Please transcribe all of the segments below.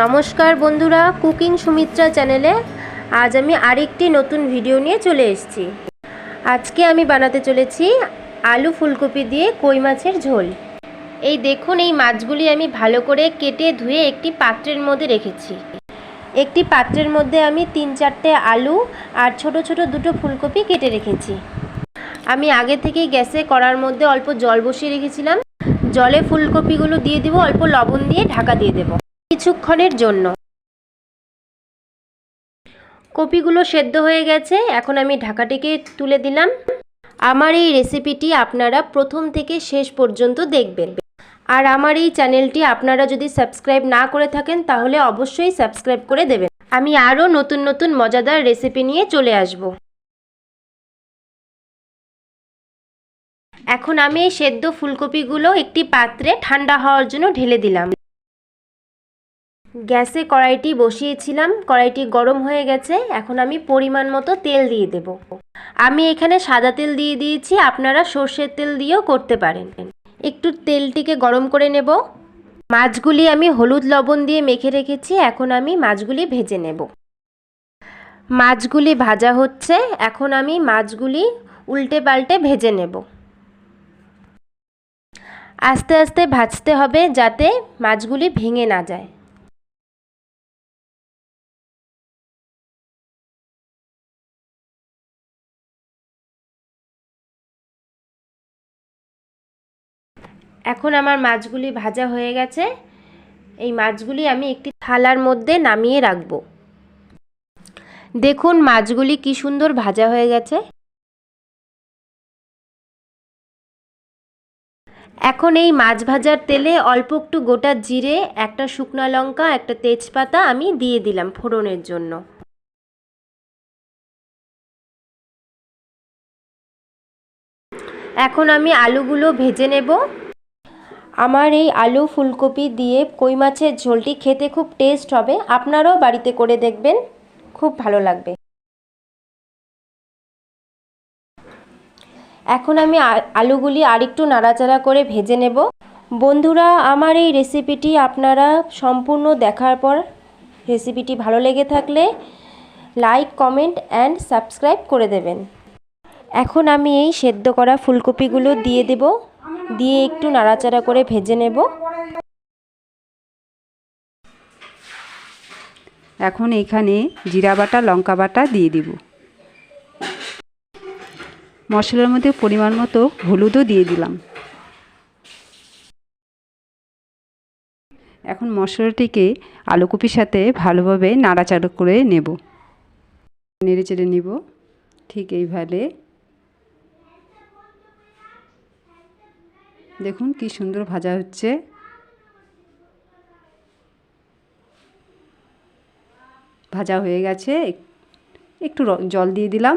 নমস্কার বন্ধুরা, কুকিং সুমিত্রা চ্যানেলে আজ আমি আরেকটি নতুন ভিডিও নিয়ে চলে এসেছি। আজকে আমি বানাতে চলেছি আলু ফুলকপি দিয়ে কই মাছের ঝোল। এই দেখুন, এই মাছগুলি আমি ভালো করে কেটে ধুয়ে একটি পাত্রের মধ্যে রেখেছি। একটি পাত্রের মধ্যে আমি তিন চারটে আলু আর ছোট ছোট দুটো ফুলকপি কেটে রেখেছি। আমি আগে থেকেই গ্যাসে কড়ার মধ্যে অল্প জল বসিয়ে রেখেছিলাম। জলে ফুলকপিগুলো দিয়ে দিব, অল্প লবণ দিয়ে ঢাকা দিয়ে দেব। কিছুক্ষণের জন্য। কপিগুলো সেদ্ধ হয়ে গেছে, এখন আমি ঢাকাটিকে তুলে দিলাম। আমার এই রেসিপিটি আপনারা প্রথম থেকে শেষ পর্যন্ত দেখবেন। আর আমার এই চ্যানেলটি আপনারা যদি সাবস্ক্রাইব না করে থাকেন, তাহলে অবশ্যই সাবস্ক্রাইব করে দেবেন। আমি আরও নতুন নতুন মজাদার রেসিপি নিয়ে চলে আসব। এখন আমি এই সেদ্ধ ফুলকপিগুলো একটি পাত্রে ঠান্ডা হওয়ার জন্য ঢেলে দিলাম। গ্যাসে কড়াইটি বসিয়েছিলাম, কড়াইটি গরম হয়ে গেছে, এখন আমি পরিমাণ মতো তেল দিয়ে দেব। আমি এখানে সাদা তেল দিয়ে দিয়েছি, আপনারা সর্ষের তেল দিয়েও করতে পারেন। একটু তেলটিকে গরম করে নেব। মাছগুলি আমি হলুদ লবণ দিয়ে মেখে রেখেছি, এখন আমি মাছগুলি ভেজে নেব। মাছগুলি ভাজা হচ্ছে, এখন আমি মাছগুলি উল্টে পাল্টে ভেজে নেব। আস্তে আস্তে ভাজতে হবে যাতে মাছগুলি ভেঙে না যায়। এখন আমার মাছগুলি ভাজা হয়ে গেছে। এই মাছগুলি আমি একটি থালার মধ্যে নামিয়ে রাখব। দেখুন মাছগুলি কি সুন্দর ভাজা হয়ে গেছে। এখন এই মাছ ভাজার তেলে অল্প একটু গোটা জিরে, একটা শুকনো লঙ্কা, একটা তেজপাতা আমি দিয়ে দিলাম ফোড়নের জন্য। এখন আমি আলুগুলো ভেজে নেব। আমার এই আলু ফুলকপি দিয়ে কই মাছের ঝোলটি খেতে খুব টেস্ট হবে, আপনারাও বাড়িতে করে দেখবেন, খুব ভালো লাগবে। এখন আমি আলুগুলি আরেকটু নাড়াচাড়া করে ভেজে নেব। বন্ধুরা, আমার এই রেসিপিটি আপনারা সম্পূর্ণ দেখার পর রেসিপিটি ভালো লেগে থাকলে লাইক কমেন্ট অ্যান্ড সাবস্ক্রাইব করে দেবেন। এখন আমি এই সেদ্ধ করা ফুলকপিগুলো দিয়ে দেব। দিয়ে একটু নাড়াচাড়া করে ভেজে নেব। এখন এখানে জিরা বাটা, লঙ্কা বাটা দিয়ে দিব। মশলার মধ্যে পরিমাণ মতো হলুদও দিয়ে দিলাম। এখন মশলাটিকে আলুকপির সাথে ভালোভাবে নাড়াচাড়া করে নেব। নেড়ে চেড়ে নিব। ঠিক এইভাবে দেখুন কি সুন্দর ভাজা হচ্ছে। ভাজা হয়ে গেছে। একটু জল দিয়ে দিলাম।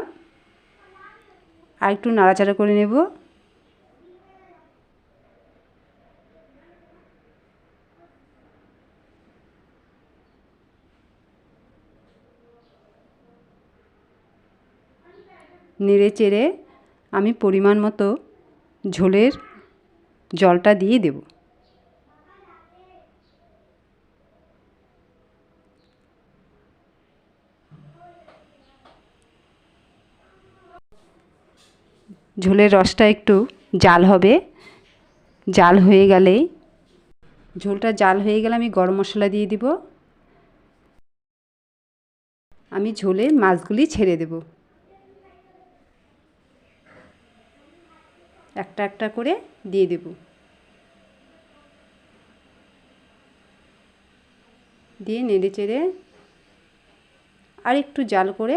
আর একটু নাড়াচাড়া করে নেব। নেড়ে চেড়ে আমি পরিমাণ মতো ঝোলের জলটা দিয়ে দেব। ঝোলের রসটা একটু জাল হবে। জাল হয়ে গেলে ঝোলটা জাল হয়ে গেলে আমি গরম মশলা দিয়ে দিব। আমি ঝোলে মাছগুলি ছেড়ে দেব। একটা একটা করে দিয়ে দেব। দিয়ে নেড়ে চেড়ে আর একটু জাল করে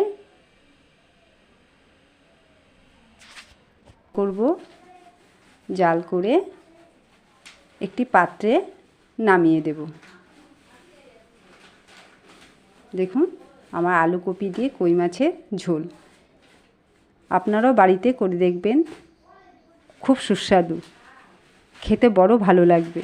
করব। জাল করে একটি পাত্রে নামিয়ে দেব। দেখুন, আমার আলু কপি দিয়ে কই মাছের ঝোল। আপনারাও বাড়িতে করে দেখবেন। খুব সুস্বাদু। খেতে বড় ভালো লাগবে।